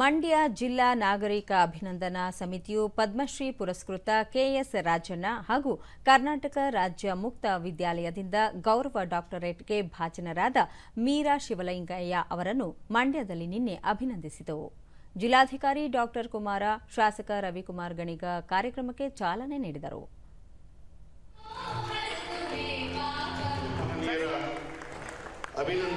ಮಂಡ್ಯ ಜಿಲ್ಲಾ ನಾಗರಿಕ ಅಭಿನಂದನಾ ಸಮಿತಿಯು ಪದ್ಮಶ್ರೀ ಪುರಸ್ಕೃತ ಕೆಎಸ್ ರಾಜಣ್ಣ ಹಾಗೂ ಕರ್ನಾಟಕ ರಾಜ್ಯ ಮುಕ್ತ ವಿದ್ಯಾಲಯದಿಂದ ಗೌರವ ಡಾಕ್ಟರೇಟ್ಗೆ ಭಾಜನರಾದ ಮೀರಾ ಶಿವಲಿಂಗಯ್ಯ ಅವರನ್ನು ಮಂಡ್ಯದಲ್ಲಿ ನಿನ್ನೆ ಅಭಿನಂದಿಸಿದವು. ಜಿಲ್ಲಾಧಿಕಾರಿ ಡಾಕ್ಟರ್ ಕುಮಾರ, ಶಾಸಕ ರವಿಕುಮಾರ್ ಗಣಿಗ ಕಾರ್ಯಕ್ರಮಕ್ಕೆ ಚಾಲನೆ ನೀಡಿದರು. ಅಭಿನಂದನೆ.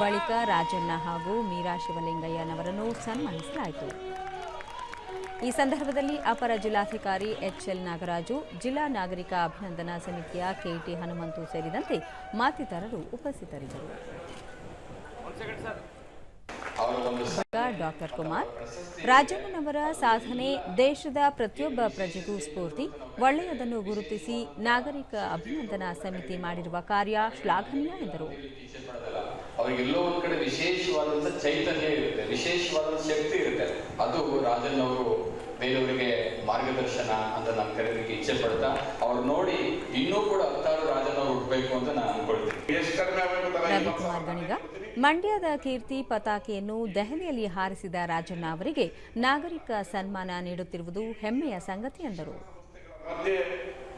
ಬಳಿಕ ರಾಜಣ್ಣ ಹಾಗೂ ಮೀರಾ ಶಿವಲಿಂಗಯ್ಯನವರನ್ನು ಸನ್ಮಾನಿಸಲಾಯಿತು. ಈ ಸಂದರ್ಭದಲ್ಲಿ ಅಪರ ಜಿಲ್ಲಾಧಿಕಾರಿ ಎಚ್ಎಲ್ ನಾಗರಾಜು, ಜಿಲ್ಲಾ ನಾಗರಿಕ ಅಭಿನಂದನಾ ಸಮಿತಿಯ ಕೆಟಿ ಹನುಮಂತು ಸೇರಿದಂತೆ ಮತ್ತಿತರರು ಉಪಸ್ಥಿತರಿದ್ದರು. ಡಾಕ್ಟರ್ ಕುಮಾರ್. ರಾಜಣ್ಣನವರ ಸಾಧನೆ ದೇಶದ ಪ್ರತಿಯೊಬ್ಬ ಪ್ರಜೆಗೂ ಸ್ಫೂರ್ತಿ. ಒಳ್ಳೆಯದನ್ನು ಗುರುತಿಸಿ ನಾಗರಿಕ ಅಭಿನಂದನಾ ಸಮಿತಿ ಮಾಡಿರುವ ಕಾರ್ಯ ಶ್ಲಾಘನೀಯ ಎಂದರು. ಅವರಿಗೆಲ್ಲೋ ಒಂದು ಕಡೆ ಚೈತನ್ಯ ಇರುತ್ತೆ ವಿಶೇಷವಾದ ಶಕ್ತಿ ಇರುತ್ತೆ. ಅದು ರಾಜಣ್ಣವರು ಬೇರೆಯವರಿಗೆ ಮಾರ್ಗದರ್ಶನ ಅಂತ ನಾನು ಕರೆಯೋದಕ್ಕೆ ಇಚ್ಛೆ ಪಡ್ತಾ, ಅವ್ರು ನೋಡಿ ಇನ್ನೂ ಕೂಡ ಹತ್ತಾರು ರಾಜನ್ ಹುಟ್ಟಬೇಕು ಅಂತ ನಾನು ಅನ್ಕೊಳ್ತೀನಿ. ಮಂಡ್ಯದ ಕೀರ್ತಿ ಪತಾಕೆಯನ್ನು ದೆಹಲಿಯಲ್ಲಿ ಹಾರಿಸಿದ ರಾಜಣ್ಣ ಅವರಿಗೆ ನಾಗರಿಕ ಸನ್ಮಾನ ನೀಡುತ್ತಿರುವುದು ಹೆಮ್ಮೆಯ ಸಂಗತಿ ಎಂದರು.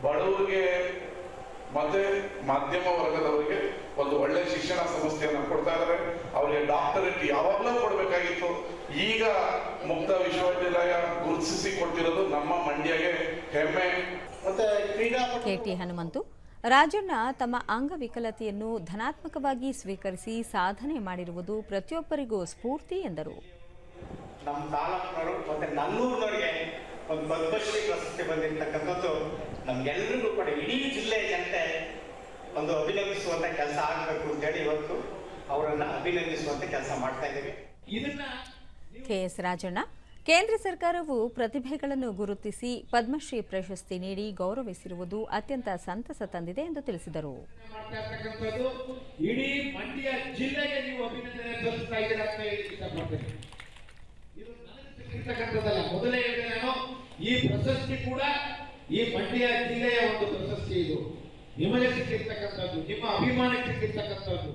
ಬಡವರಿಗೆ ಮತ್ತೆ ಮಧ್ಯಮ ವರ್ಗದವರಿಗೆ ಒಂದು ಒಳ್ಳೆ ಶಿಕ್ಷಣ ಸಂಸ್ಥೆಯನ್ನು ಕೊಡ್ತಾ ಇದ್ದಾರೆ. ಅವರಿಗೆ ಡಾಕ್ಟರೇಟ್ ಯಾವಾಗಲೂ ಕೊಡಬೇಕಾಗಿತ್ತು. ಈಗ ಮುಕ್ತ ವಿಶ್ವವಿದ್ಯಾಲಯ ಗುರುತಿಸಿ ಕೊಟ್ಟಿರೋದು ನಮ್ಮ ಮಂಡ್ಯಗೆ ಹೆಮ್ಮೆ. ಮತ್ತೆ ಕೆಟಿ ಹನುಮಂತು ರಾಜಣ್ಣ ತಮ್ಮ ಅಂಗವಿಕಲತೆಯನ್ನು ಧನಾತ್ಮಕವಾಗಿ ಸ್ವೀಕರಿಸಿ ಸಾಧನೆ ಮಾಡಿರುವುದು ಪ್ರತಿಯೊಬ್ಬರಿಗೂ ಸ್ಫೂರ್ತಿ ಎಂದರು. ನಮ್ಮ ತಾಲೂಕಿನವರು ಮತ್ತೆ ನನ್ನೂರಿನವರಿಗೆ ಒಂದು ಪದ್ಮಶ್ರೀ ಪ್ರಶಸ್ತಿ ಬಂದಿರತಕ್ಕಂಥದ್ದು ನಮ್ಗೆಲ್ರಿಗೂ ಕೂಡ ಇಡೀ ಜಿಲ್ಲೆಯ ಜನತೆ ಒಂದು ಅಭಿನಂದಿಸುವಂತ ಕೆಲಸ ಆಗಬೇಕು ಅಂತೇಳಿ ಇವತ್ತು ಅವರನ್ನ ಅಭಿನಂದಿಸುವಂತ ಕೆಲಸ ಮಾಡ್ತಾ ಇದ್ದೀವಿ. K S Rajanna. ಕೇಂದ್ರ ಸರ್ಕಾರವು ಪ್ರತಿಭೆಗಳನ್ನು ಗುರುತಿಸಿ ಪದ್ಮಶ್ರೀ ಪ್ರಶಸ್ತಿ ನೀಡಿ ಗೌರವಿಸಿರುವುದು ಅತ್ಯಂತ ಸಂತಸ ತಂದಿದೆ ಎಂದು ತಿಳಿಸಿದರು. ಈ ಪ್ರಶಸ್ತಿ ಕೂಡ ಈ ಮಂಡ್ಯ ಜಿಲ್ಲೆಯ ಒಂದು ಪ್ರಶಸ್ತಿ ಇದು. ನಿಮಗೆ ಸಿಕ್ಕಿರ್ತಕ್ಕಂಥದ್ದು, ನಿಮ್ಮ ಅಭಿಮಾನಕ್ಕೆ ಸಿಕ್ಕಿರ್ತಕ್ಕಂಥದ್ದು.